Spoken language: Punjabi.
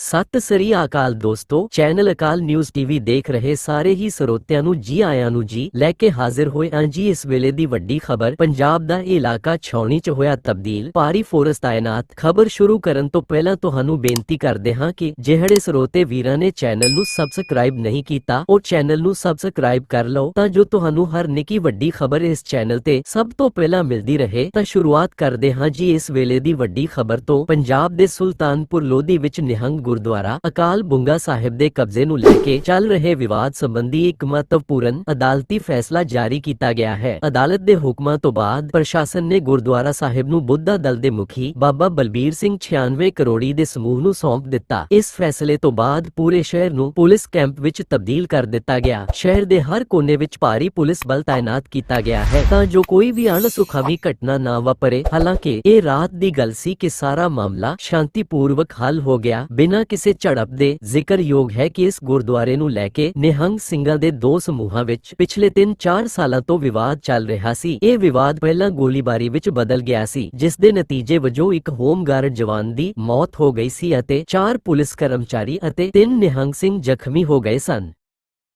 ਸਤਿ ਸ੍ਰੀ ਅਕਾਲ ਦੋਸਤੋ, ਚੈਨਲ ਅਕਾਲ ਨਿਊਜ਼ ਟੀਵੀ ਦੇਖ ਰਹੇ ਸਾਰੇ ਹੀ ਸਰੋਤਿਆਂ ਨੂੰ ਜੀ ਆਇਆਂ ਨੂੰ ਜੀ, ਲੈ ਕੇ ਹਾਜ਼ਰ ਹੋਏ ਹਾਂ ਜੀ ਇਸ ਵੇਲੇ ਦੀ ਵੱਡੀ ਖਬਰ, ਪੰਜਾਬ ਦਾ ਇਲਾਕਾ ਛਾਉਣੀ 'ਚ ਹੋਇਆ ਤਬਦੀਲ, ਭਾਰੀ ਫੋਰਸ ਤਾਇਨਾਤ, ਖਬਰ ਸ਼ੁਰੂ ਕਰਨ ਤੋਂ ਪਹਿਲਾਂ ਤੁਹਾਨੂੰ ਬੇਨਤੀ ਕਰਦੇ ਹਾਂ ਕਿ ਜਿਹੜੇ ਸਰੋਤੇ ਵੀਰਾਂ ਨੇ ਚੈਨਲ ਨੂੰ ਸਬਸਕ੍ਰਾਈਬ ਨਹੀਂ ਕੀਤਾ, ਉਹ ਚੈਨਲ ਨੂੰ ਸਬਸਕ੍ਰਾਈਬ ਕਰ ਲਓ, ਤਾਂ ਜੋ ਤੁਹਾਨੂੰ ਹਰ ਨਿੱਕੀ ਵੱਡੀ ਖਬਰ ਇਸ ਚੈਨਲ ਤੇ ਸਭ ਤੋਂ ਪਹਿਲਾਂ ਮਿਲਦੀ ਰਹੇ, ਤਾਂ ਸ਼ੁਰੂਆਤ ਕਰਦੇ ਹਾਂ ਜੀ ਇਸ ਵੇਲੇ ਦੀ ਵੱਡੀ ਖਬਰ ਤੋਂ, ਪੰਜਾਬ ਦੇ ਸੁਲਤਾਨਪੁਰ ਲੋਧੀ ਵਿੱਚ ਨਿਹੰਗ ਗੁਰਦੁਆਰਾ ਅਕਾਲ ਬੁੰਗਾ ਸਾਹਿਬ ਦੇ ਕਬਜ਼ੇ ਨੂੰ ਲੈ ਕੇ ਚੱਲ ਰਹੇ ਵਿਵਾਦ ਸੰਬੰਧੀ ਇੱਕ ਮਹੱਤਵਪੂਰਨ ਅਦਾਲਤੀ ਫੈਸਲਾ ਜਾਰੀ ਕੀਤਾ ਗਿਆ ਹੈ। ਅਦਾਲਤ ਦੇ ਹੁਕਮਾਂ ਤੋਂ ਬਾਅਦ ਪ੍ਰਸ਼ਾਸਨ ਨੇ ਗੁਰਦੁਆਰਾ ਸਾਹਿਬ ਨੂੰ ਬੁੱਧਾ ਦਲ ਦੇ ਮੁਖੀ ਬਾਬਾ ਬਲਬੀਰ ਸਿੰਘ 96 ਕਰੋੜੀ ਦੇ ਸਮੂਹ ਨੂੰ ਸੌਂਪ ਦਿੱਤਾ। ਇਸ ਫੈਸਲੇ ਤੋਂ ਬਾਅਦ ਪੂਰੇ ਸ਼ਹਿਰ ਨੂੰ ਪੁਲਿਸ ਕੈਂਪ ਵਿੱਚ ਤਬਦੀਲ ਕਰ ਦਿੱਤਾ ਗਿਆ। ਸ਼ਹਿਰ ਦੇ ਹਰ ਕੋਨੇ ਵਿੱਚ ਭਾਰੀ ਪੁਲਿਸ ਬਲ ਤਾਇਨਾਤ ਕੀਤਾ ਗਿਆ ਹੈ ਤਾਂ ਜੋ ਕੋਈ ਵੀ ਅਣਸੁਖਾਵੀ ਘਟਨਾ ਨਾ ਵਾਪਰੇ। ਹਾਲਾਂਕਿ ਇਹ ਰਾਤ ਦੀ ਗੱਲ ਸੀ ਕਿ ਸਾਰਾ ਮਾਮਲਾ ਸ਼ਾਂਤੀਪੂਰਵਕ ਹੱਲ ਹੋ ਗਿਆ। ਬਿਨਾਂ ਕਿਸੇ ਝੜਪ ਦੇ ਜ਼ਿਕਰਯੋਗ ਹੈ ਕਿ ਇਸ ਗੁਰਦੁਆਰੇ ਨੂੰ ਲੈ ਕੇ ਨਿਹੰਗ ਸਿੰਘਾਂ ਦੇ ਦੋ ਸਮੂਹਾਂ ਵਿੱਚ ਪਿਛਲੇ 3-4 ਸਾਲਾਂ ਤੋਂ ਵਿਵਾਦ ਚੱਲ ਰਿਹਾ ਸੀ। ਇਹ ਵਿਵਾਦ ਪਹਿਲਾਂ ਗੋਲੀਬਾਰੀ ਵਿੱਚ ਬਦਲ ਗਿਆ ਸੀ, ਜਿਸ ਦੇ ਨਤੀਜੇ ਵਜੋਂ ਇੱਕ ਹੋਮਗਾਰਡ ਜਵਾਨ ਦੀ ਮੌਤ ਹੋ ਗਈ ਸੀ ਅਤੇ ਚਾਰ ਪੁਲਿਸ ਕਰਮਚਾਰੀ ਅਤੇ ਤਿੰਨ ਨਿਹੰਗ ਸਿੰਘ ਜ਼ਖਮੀ ਹੋ ਗਏ ਸਨ।